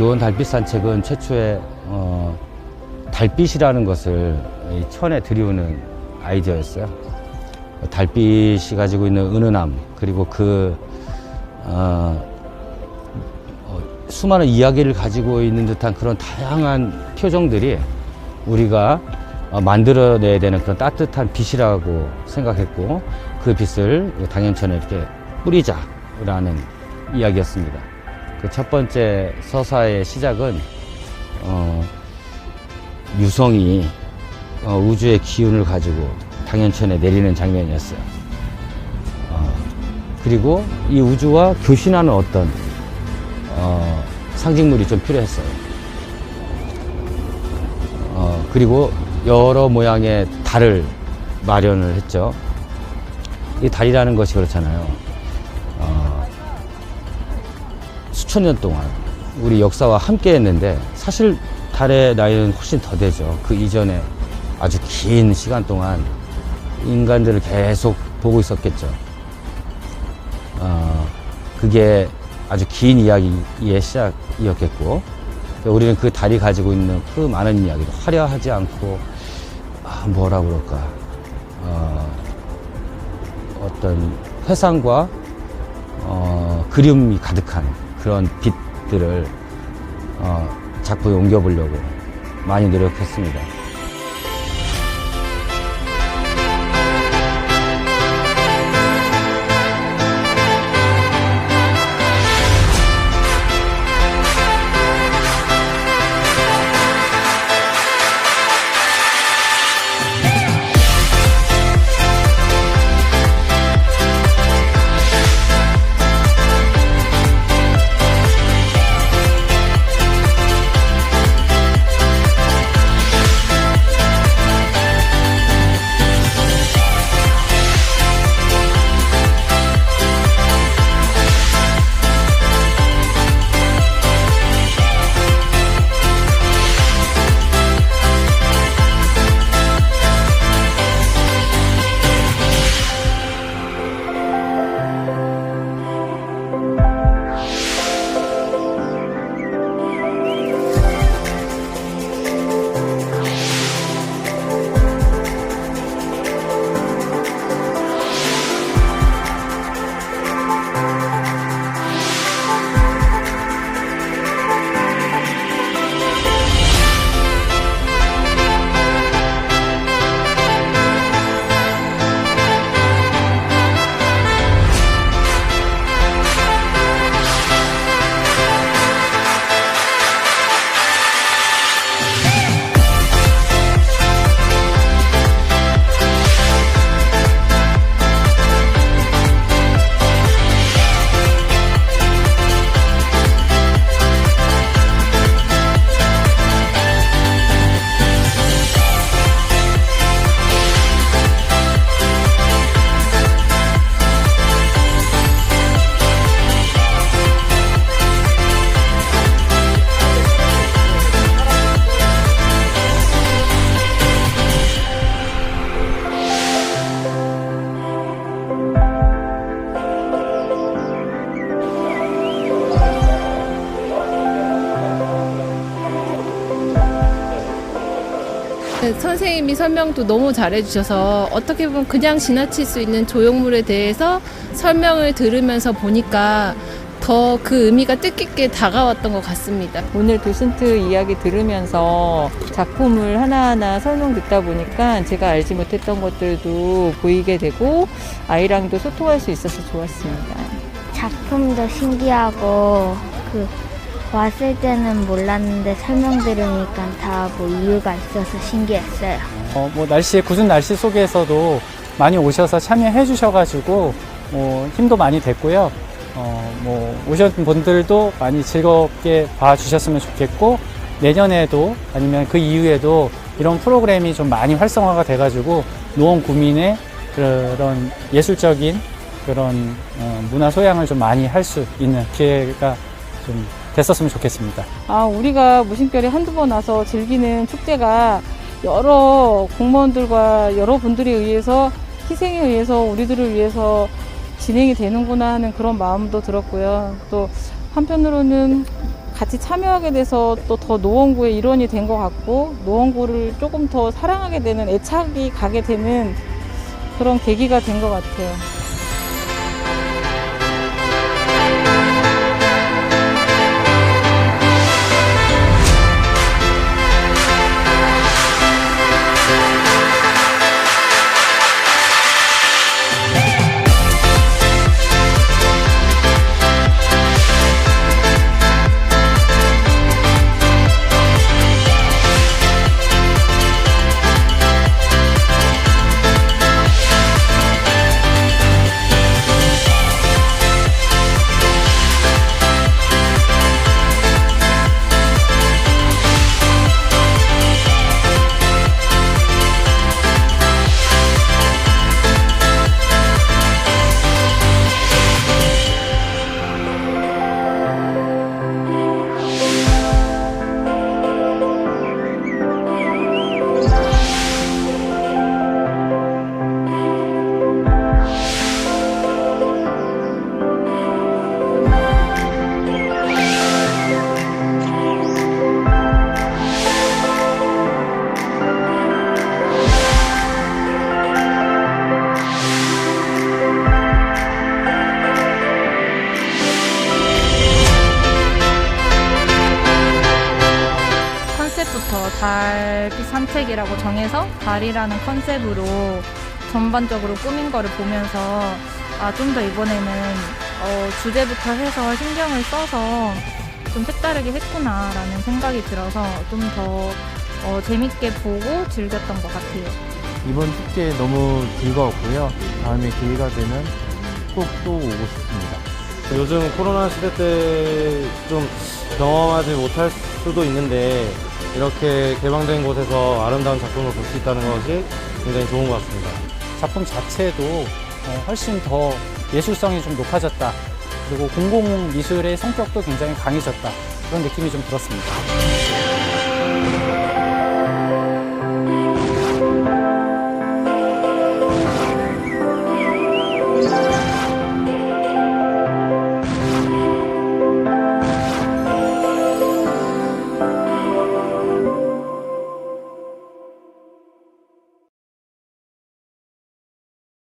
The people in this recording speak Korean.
노원 달빛 산책은 최초에 어, 달빛이라는 것을 이 천에 들이우는 아이디어였어요. 달빛이 가지고 있는 은은함 그리고 그 어, 어, 수많은 이야기를 가지고 있는 듯한 그런 다양한 표정들이 우리가 어, 만들어내야 되는 그런 따뜻한 빛이라고 생각했고 그 빛을 당연천에 이렇게 뿌리자라는 이야기였습니다. 그 첫 번째 서사의 시작은 어, 유성이 어, 우주의 기운을 가지고 당연천에 내리는 장면이었어요. 어, 그리고 이 우주와 교신하는 어떤 어, 상징물이 좀 필요했어요. 어, 그리고 여러 모양의 달을 마련을 했죠. 이 달이라는 것이 그렇잖아요. 수천 년 동안 우리 역사와 함께 했는데 사실 달의 나이는 훨씬 더 되죠. 그 이전에 아주 긴 시간 동안 인간들을 계속 보고 있었겠죠. 어, 그게 아주 긴 이야기의 시작이었겠고, 우리는 그 달이 가지고 있는 그 많은 이야기도 화려하지 않고, 아, 뭐라 그럴까, 어, 어떤 회상과 어, 그리움이 가득한 그런 빛들을 어, 작품에 옮겨보려고 많이 노력했습니다. 네, 선생님이 설명도 너무 잘해주셔서 어떻게 보면 그냥 지나칠 수 있는 조형물에 대해서 설명을 들으면서 보니까 더 그 의미가 뜻깊게 다가왔던 것 같습니다. 오늘 도슨트 이야기 들으면서 작품을 하나하나 설명 듣다 보니까 제가 알지 못했던 것들도 보이게 되고 아이랑도 소통할 수 있어서 좋았습니다. 작품도 신기하고 그 왔을 때는 몰랐는데 설명 들으니까 다 뭐 이유가 있어서 신기했어요. 어, 뭐 날씨 굳은 날씨 속에서도 많이 오셔서 참여해 주셔가지고 뭐 힘도 많이 됐고요. 어, 뭐 오신 분들도 많이 즐겁게 봐주셨으면 좋겠고 내년에도 아니면 그 이후에도 이런 프로그램이 좀 많이 활성화가 돼가지고 노원 구민의 그런 예술적인 그런 어, 문화 소양을 좀 많이 할 수 있는 기회가 좀 됐었으면 좋겠습니다. 아, 우리가 무심결에 한두 번 와서 즐기는 축제가 여러 공무원들과 여러분들에 의해서 희생에 의해서 우리들을 위해서 진행이 되는구나 하는 그런 마음도 들었고요. 또 한편으로는 같이 참여하게 돼서 또 더 노원구의 일원이 된 것 같고 노원구를 조금 더 사랑하게 되는 애착이 가게 되는 그런 계기가 된 것 같아요. 달빛 산책이라고 정해서 달이라는 컨셉으로 전반적으로 꾸민 거를 보면서 아 좀 더 이번에는 어, 주제부터 해서 신경을 써서 좀 색다르게 했구나라는 생각이 들어서 좀더 어, 재밌게 보고 즐겼던 것 같아요. 이번 축제 너무 즐거웠고요. 다음에 기회가 되면 꼭 또 오고 싶습니다. 요즘 코로나 시대 때 좀 경험하지 못할 수도 있는데 이렇게 개방된 곳에서 아름다운 작품을 볼 수 있다는 것이 굉장히 좋은 것 같습니다. 작품 자체도 어, 훨씬 더 예술성이 좀 높아졌다. 그리고 공공미술의 성격도 굉장히 강해졌다. 그런 느낌이 좀 들었습니다.